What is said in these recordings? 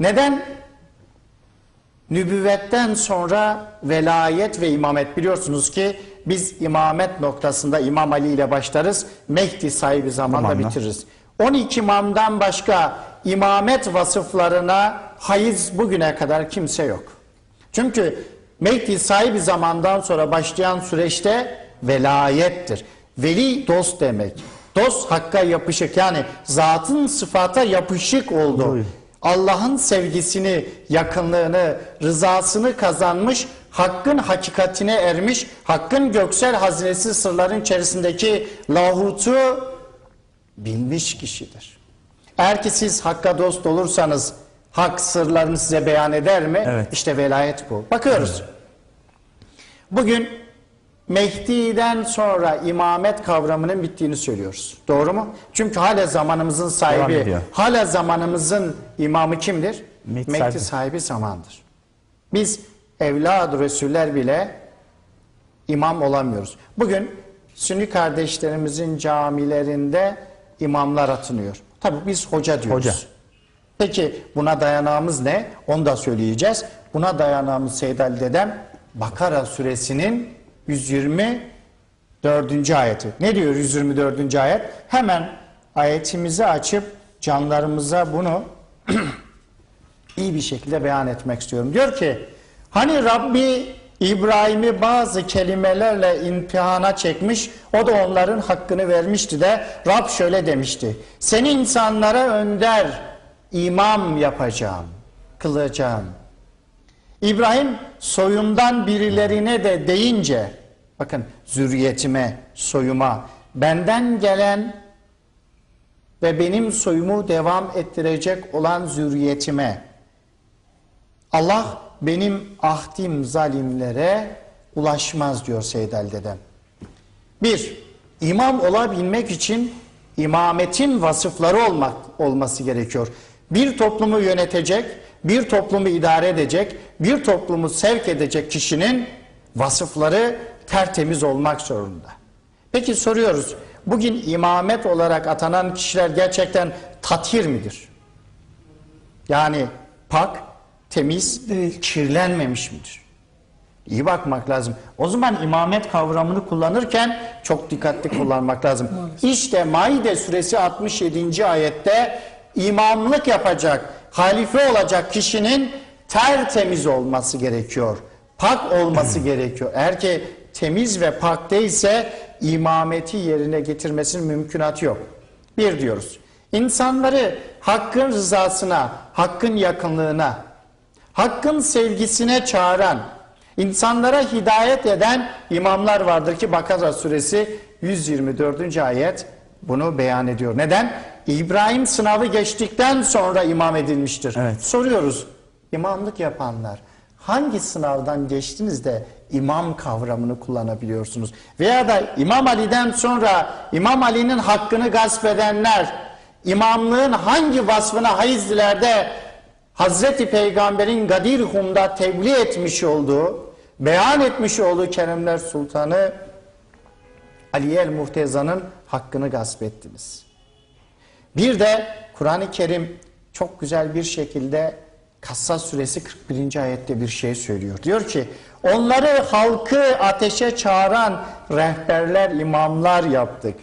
Neden? Nübüvvetten sonra velayet ve imamet biliyorsunuz ki biz imamet noktasında İmam Ali ile başlarız. Mehdi sahibi zamanda Zamanla. bitiririz. 12 imamdan başka imamet vasıflarına haiz bugüne kadar kimse yok. Çünkü Mehdi sahibi zamandan sonra başlayan süreçte velayettir. Veli dost demek. Dost hakka yapışık yani zatın sıfata yapışık oldu. Doğru. Allah'ın sevgisini, yakınlığını, rızasını kazanmış, hakkın hakikatine ermiş, hakkın göksel hazinesi sırların içerisindeki lahutu bilmiş kişidir. Eğer ki siz hakka dost olursanız hak sırlarını size beyan eder mi? Evet. İşte velayet bu. Bakıyoruz. Bugün Mehdi'den sonra imamet kavramının bittiğini söylüyoruz. Doğru mu? Çünkü hala zamanımızın sahibi, hala zamanımızın imamı kimdir? Mehdi Mehdi, sahibi. sahibi zamandır. Biz evlad Resuller bile imam olamıyoruz. Bugün Sünni kardeşlerimizin camilerinde imamlar atınıyor. Tabii biz hoca diyoruz. Hoca. Peki buna dayanağımız ne? Onu da söyleyeceğiz. Buna dayanağımız Seyyid Ali Dedem Bakara suresinin 124. ayeti. Ne diyor 124. ayet? Hemen ayetimizi açıp canlarımıza bunu iyi bir şekilde beyan etmek istiyorum. Diyor ki hani Rabbi İbrahim'i bazı kelimelerle imtihana çekmiş o da onların hakkını vermişti de Rab şöyle demişti. Seni insanlara önder imam yapacağım, kılacağım. İbrahim soyumdan birilerine de deyince bakın zürriyetime, soyuma benden gelen ve benim soyumu devam ettirecek olan zürriyetime Allah benim ahdim zalimlere ulaşmaz diyor Seyyid Ali Dedem. Bir, imam olabilmek için imametin vasıfları olmak olması gerekiyor. Bir toplumu yönetecek, bir toplumu idare edecek, bir toplumu sevk edecek kişinin vasıfları tertemiz olmak zorunda. Peki soruyoruz, bugün imamet olarak atanan kişiler gerçekten tathir midir? Yani pak, temiz, kirlenmemiş midir? İyi bakmak lazım. O zaman imamet kavramını kullanırken çok dikkatli kullanmak lazım. İşte Maide suresi 67. ayette imamlık yapacak, halife olacak kişinin tertemiz olması gerekiyor. Pak olması gerekiyor. Eğer ki temiz ve pak değilse imameti yerine getirmesinin mümkünatı yok. Bir diyoruz. İnsanları hakkın rızasına, hakkın yakınlığına, hakkın sevgisine çağıran, insanlara hidayet eden imamlar vardır ki Bakara suresi 124. ayet bunu beyan ediyor. Neden? İbrahim sınavı geçtikten sonra imam edilmiştir. Evet. Soruyoruz, imamlık yapanlar hangi sınavdan geçtiniz de imam kavramını kullanabiliyorsunuz? Veya da İmam Ali'den sonra İmam Ali'nin hakkını gasp edenler, imamlığın hangi vasfına hayizlilerde Hazreti Peygamber'in Gadir Hum'da tebliğ etmiş olduğu, beyan etmiş olduğu Keremler Sultanı Ali el Muhteza'nın hakkını gasp ettiniz. Bir de Kur'an-ı Kerim çok güzel bir şekilde Kassas suresi 41. ayette bir şey söylüyor. Diyor ki onları halkı ateşe çağıran rehberler, imamlar yaptık.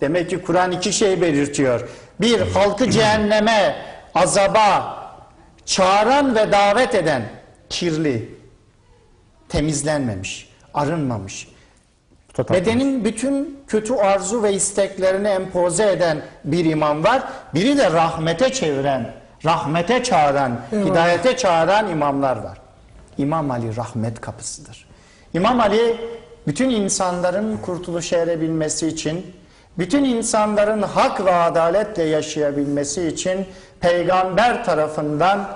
Demek ki Kur'an iki şey belirtiyor. Bir, halkı cehenneme, azaba çağıran ve davet eden kirli, temizlenmemiş, arınmamış. Bedenin bütün kötü arzu ve isteklerini empoze eden bir imam var. Biri de rahmete çeviren, rahmete çağıran, hidayete çağıran imamlar var. İmam Ali rahmet kapısıdır. İmam Ali bütün insanların kurtuluşa erebilmesi için, bütün insanların hak ve adaletle yaşayabilmesi için peygamber tarafından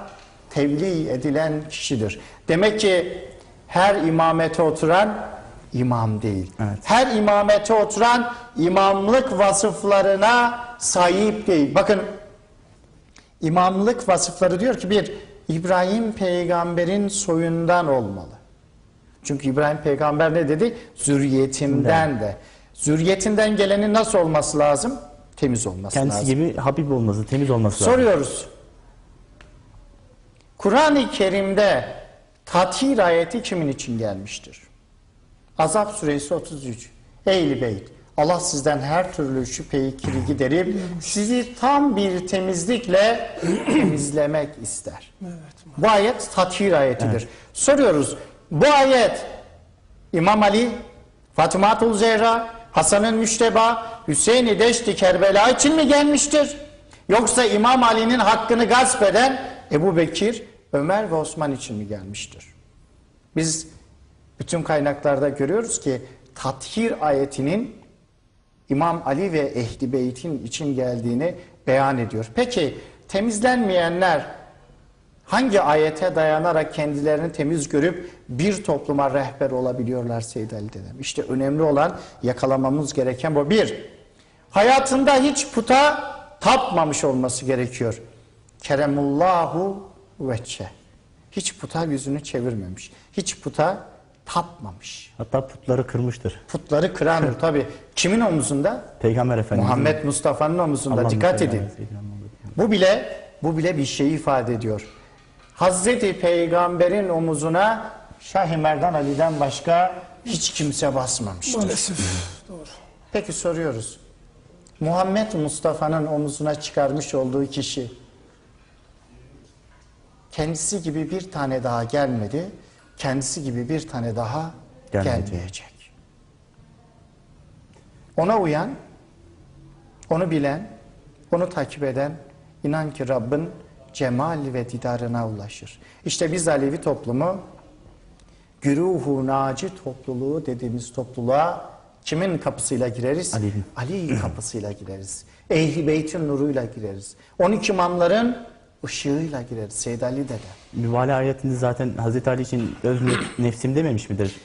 tebliğ edilen kişidir. Demek ki her imamete oturan imam değil. Evet. Her imamete oturan imamlık vasıflarına sahip değil. Bakın imamlık vasıfları diyor ki bir İbrahim peygamberin soyundan olmalı. Çünkü İbrahim peygamber ne dedi? Zürriyetimden de. Zürriyetinden gelenin nasıl olması lazım? Temiz olması Kendisi lazım. gibi Habib olması, temiz olması lazım. Soruyoruz. Kur'an-ı Kerim'de tathir ayeti kimin için gelmiştir? Azap suresi 33. Ey beyt Allah sizden her türlü şüpheyi kiri giderip sizi tam bir temizlikle temizlemek ister. Bu ayet tathir ayetidir. Soruyoruz. Bu ayet İmam Ali, Fatımatul Zehra, Hasan'ın Müşteba, Hüseyin-i Deşti Kerbela için mi gelmiştir? Yoksa İmam Ali'nin hakkını gasp eden Ebu Bekir, Ömer ve Osman için mi gelmiştir? Biz bütün kaynaklarda görüyoruz ki tathir ayetinin İmam Ali ve Ehli Beyt'in için geldiğini beyan ediyor. Peki temizlenmeyenler hangi ayete dayanarak kendilerini temiz görüp bir topluma rehber olabiliyorlar Seyyid Ali dedem? İşte önemli olan yakalamamız gereken bu. Bir, hayatında hiç puta tapmamış olması gerekiyor. Keremullahu vecce. Hiç puta yüzünü çevirmemiş. Hiç puta tapmamış. Hatta putları kırmıştır. Putları kıran tabi. Kimin omuzunda? Peygamber Efendimiz. Muhammed Mustafa'nın omuzunda. Dikkat edin. Bu bile bu bile bir şey ifade ediyor. Hazreti Peygamber'in omuzuna Şah-ı Merdan Ali'den başka hiç kimse basmamıştır. Maalesef. Doğru. Peki soruyoruz. Muhammed Mustafa'nın omuzuna çıkarmış olduğu kişi kendisi gibi bir tane daha gelmedi. Kendisi gibi bir tane daha Gelmeyecek. gelmeyecek. Ona uyan, onu bilen, onu takip eden inan ki Rabbin cemal ve didarına ulaşır. İşte biz Alevi toplumu güruhu naci topluluğu dediğimiz topluluğa kimin kapısıyla gireriz? Ali'nin. Ali kapısıyla gireriz. Ehli Beyt'in nuruyla gireriz. 12 imamların ışığıyla gireriz. Seyyid Ali dede. Mübalağa ayetinde zaten Hazreti Ali için öz nef- nefsim dememiş midir?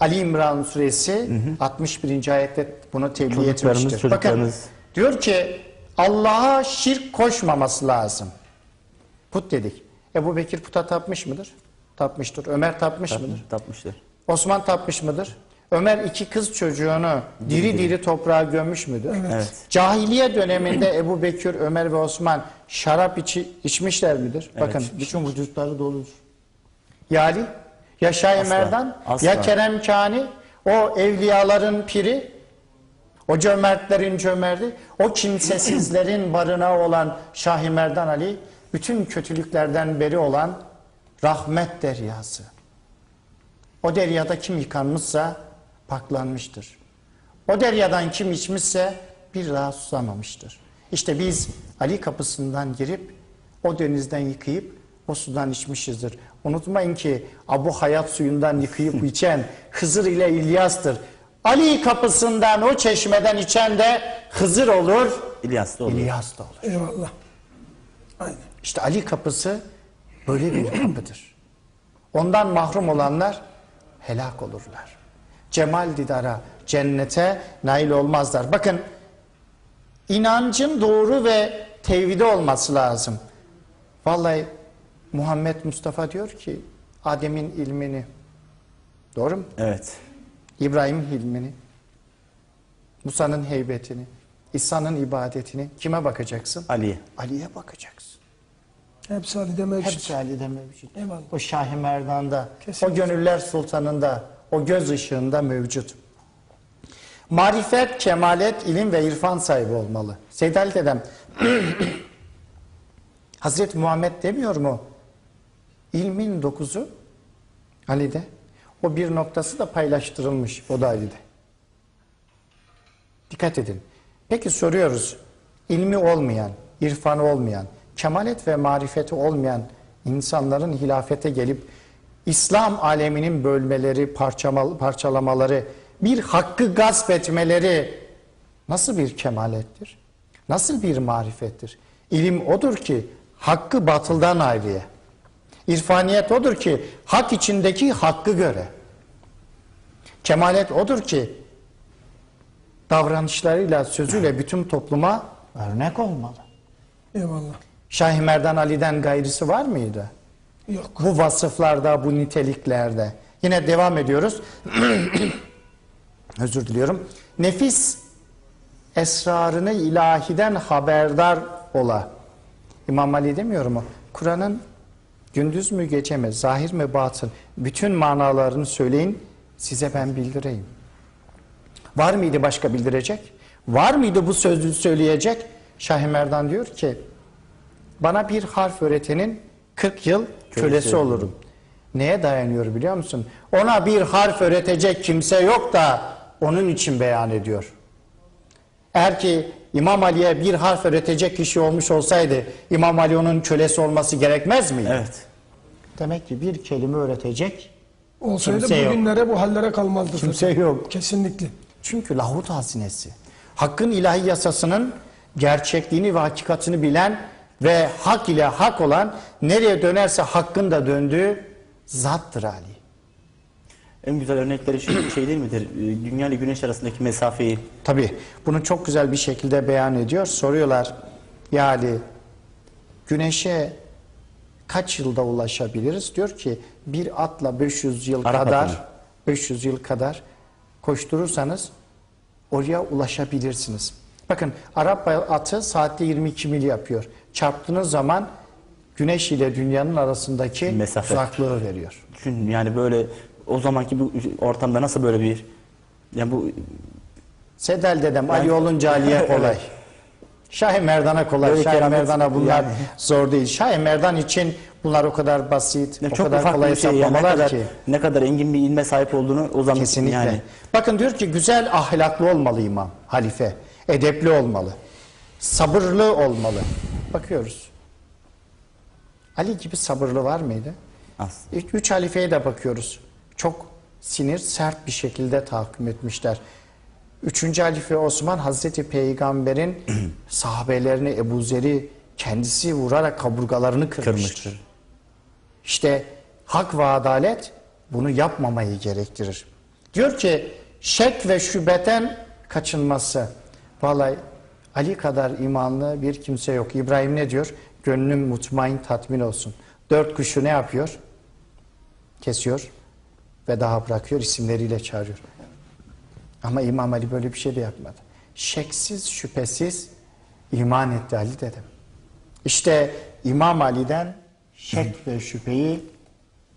Ali İmran suresi 61. ayette bunu tebliğ etmiştir. Bakın çocuklarınız. diyor ki Allah'a şirk koşmaması lazım. Put dedik. Ebu Bekir puta tapmış mıdır? Tapmıştır. Ömer tapmış mıdır? Tapmıştır. Osman tapmış mıdır? Ömer iki kız çocuğunu diri diri toprağa gömmüş müdür? Evet. Cahiliye döneminde Ebu Bekir, Ömer ve Osman şarap içi, içmişler midir? Bakın bütün vücutları doludur. Ya Ali, ya Şah-ı Asla, Merdan, asla. ya Kerem Kani, o evliyaların piri, o cömertlerin cömerti, o kimsesizlerin barınağı olan Şah-ı Merdan Ali, bütün kötülüklerden beri olan rahmet deryası. O deryada kim yıkanmışsa paklanmıştır. O deryadan kim içmişse bir daha susamamıştır. İşte biz Ali kapısından girip o denizden yıkayıp o sudan içmişizdir. Unutmayın ki Abu Hayat suyundan yıkayıp içen Hızır ile İlyas'tır. Ali kapısından o çeşmeden içen de Hızır olur, İlyas da olur. İlyas da olur. Eyvallah. Aynen. İşte Ali kapısı böyle bir kapıdır. Ondan mahrum olanlar helak olurlar. Cemal didara, cennete nail olmazlar. Bakın inancın doğru ve tevhidi olması lazım. Vallahi Muhammed Mustafa diyor ki Adem'in ilmini doğru mu? Evet. İbrahim'in ilmini, Musa'nın heybetini, İsa'nın ibadetini kime bakacaksın? Ali. Ali'ye bakacaksın. Hepsi Ali'de mevcut. Hepsi Ali'de mevcut. Eyvallah. O Şah-ı Merdan'da, Kesinlikle. o Gönüller Sultanı'nda, o göz ışığında mevcut. Marifet, kemalet, ilim ve irfan sahibi olmalı. Seyyid Ali dedem, Hazreti Muhammed demiyor mu? İlmin dokuzu Ali'de. O bir noktası da paylaştırılmış. O da Ali'de. Dikkat edin. Peki soruyoruz. İlmi olmayan, irfanı olmayan, kemalet ve marifeti olmayan insanların hilafete gelip İslam aleminin bölmeleri, parçamal- parçalamaları, bir hakkı gasp etmeleri nasıl bir kemalettir? Nasıl bir marifettir? İlim odur ki hakkı batıldan ayrıya. İrfaniyet odur ki hak içindeki hakkı göre. Kemalet odur ki davranışlarıyla, sözüyle bütün topluma örnek olmalı. Eyvallah. Şah-ı Merdan Ali'den gayrısı var mıydı? Yok. Bu vasıflarda, bu niteliklerde. Yine devam ediyoruz. Özür diliyorum. Nefis esrarını ilahiden haberdar ola. İmam Ali demiyor mu? Kur'an'ın Gündüz mü gece mi, zahir mi batın, bütün manalarını söyleyin, size ben bildireyim. Var mıydı başka bildirecek? Var mıydı bu sözü söyleyecek? Şah Merdan diyor ki, bana bir harf öğretenin 40 yıl kölesi, Kölesi olurum. Neye dayanıyor biliyor musun? Ona bir harf öğretecek kimse yok da onun için beyan ediyor. Eğer ki İmam Ali'ye bir harf öğretecek kişi olmuş olsaydı İmam Ali onun kölesi olması gerekmez miydi? Evet. Demek ki bir kelime öğretecek Olsaydı Kimse yok. bugünlere bu hallere kalmazdı. kimse zaten. yok. Kesinlikle. Çünkü lahut hazinesi. Hakkın ilahi yasasının gerçekliğini ve hakikatini bilen ve hak ile hak olan nereye dönerse hakkın da döndüğü zattır Ali. En güzel örnekleri şu şey değil midir? Ee, Dünya ile güneş arasındaki mesafeyi Tabi bunu çok güzel bir şekilde beyan ediyor. Soruyorlar yani güneşe kaç yılda ulaşabiliriz? Diyor ki bir atla 500 yıl Arap kadar atı mı? 500 yıl kadar koşturursanız oraya ulaşabilirsiniz. Bakın Arap atı saatte 22 mil yapıyor. Çarptığınız zaman güneş ile dünyanın arasındaki Mesafe. uzaklığı veriyor. yani böyle o zamanki bu ortamda nasıl böyle bir yani bu Sedel dedem Ali olunca Ali'ye kolay. Şah-ı Merdan'a kolay. Böyle Şah-ı Merdan'a bunlar yani. zor değil. Şah-ı Merdan için bunlar o kadar basit, yani o çok kadar kolay şey yani ne hesaplamalar kadar ki. ne kadar engin bir ilme sahip olduğunu o zaman Kesinlikle. yani Bakın diyor ki güzel ahlaklı olmalı imam, halife. Edepli olmalı. Sabırlı olmalı. Bakıyoruz. Ali gibi sabırlı var mıydı? az. İlk üç halifeye de bakıyoruz. Çok sinir, sert bir şekilde tahakküm etmişler. Üçüncü halife Osman Hazreti Peygamber'in sahabelerini Ebu Zer'i kendisi vurarak kaburgalarını kırmıştır. Kırmıştır. İşte hak ve adalet bunu yapmamayı gerektirir. Diyor ki şek ve şübeten kaçınması. Vallahi Ali kadar imanlı bir kimse yok. İbrahim ne diyor? Gönlüm mutmain tatmin olsun. Dört kuşu ne yapıyor? Kesiyor ve daha bırakıyor isimleriyle çağırıyor. Ama İmam Ali böyle bir şey de yapmadı. Şeksiz şüphesiz iman etti Ali dedim. İşte İmam Ali'den şek ve şüpheyi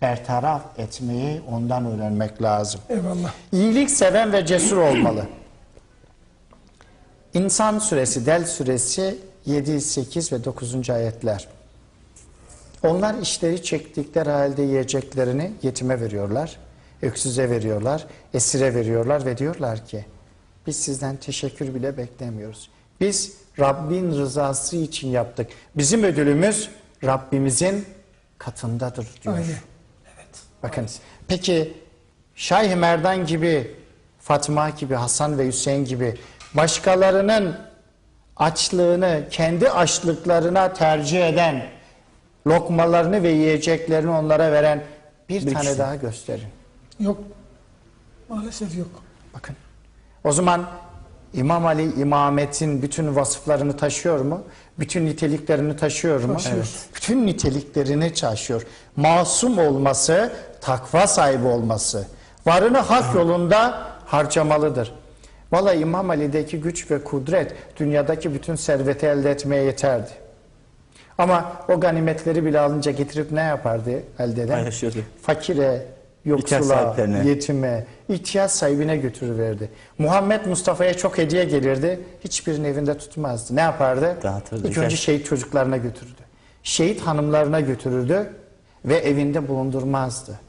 bertaraf etmeyi ondan öğrenmek lazım. Eyvallah. İyilik seven ve cesur olmalı. İnsan suresi, Del suresi 7, 8 ve 9. ayetler. Onlar işleri çektikleri halde yiyeceklerini yetime veriyorlar, öksüze veriyorlar, esire veriyorlar ve diyorlar ki biz sizden teşekkür bile beklemiyoruz. Biz Rabbin rızası için yaptık. Bizim ödülümüz Rabbimizin katındadır diyor. Aynen. Bakın peki Şah-ı Merdan gibi, Fatma gibi, Hasan ve Hüseyin gibi başkalarının açlığını kendi açlıklarına tercih eden, lokmalarını ve yiyeceklerini onlara veren bir, Bir tane kişi. daha gösterin. Yok. Maalesef yok. Bakın. O zaman İmam Ali imametin bütün vasıflarını taşıyor mu? Bütün niteliklerini taşıyor mu? Taşıyor. Evet. Bütün niteliklerini taşıyor. Masum olması, takva sahibi olması, varını hak yolunda harcamalıdır. Vallahi İmam Ali'deki güç ve kudret dünyadaki bütün serveti elde etmeye yeterdi. Ama o ganimetleri bile alınca getirip ne yapardı elde eden? Paylaşıyordu. Fakire, yoksula, yetime, ihtiyaç sahibine götürüverdi. Muhammed Mustafa'ya çok hediye gelirdi. Hiçbirini evinde tutmazdı. Ne yapardı? Dağıtırdı. İlk önce şehit çocuklarına götürürdü. Şehit hanımlarına götürürdü ve evinde bulundurmazdı.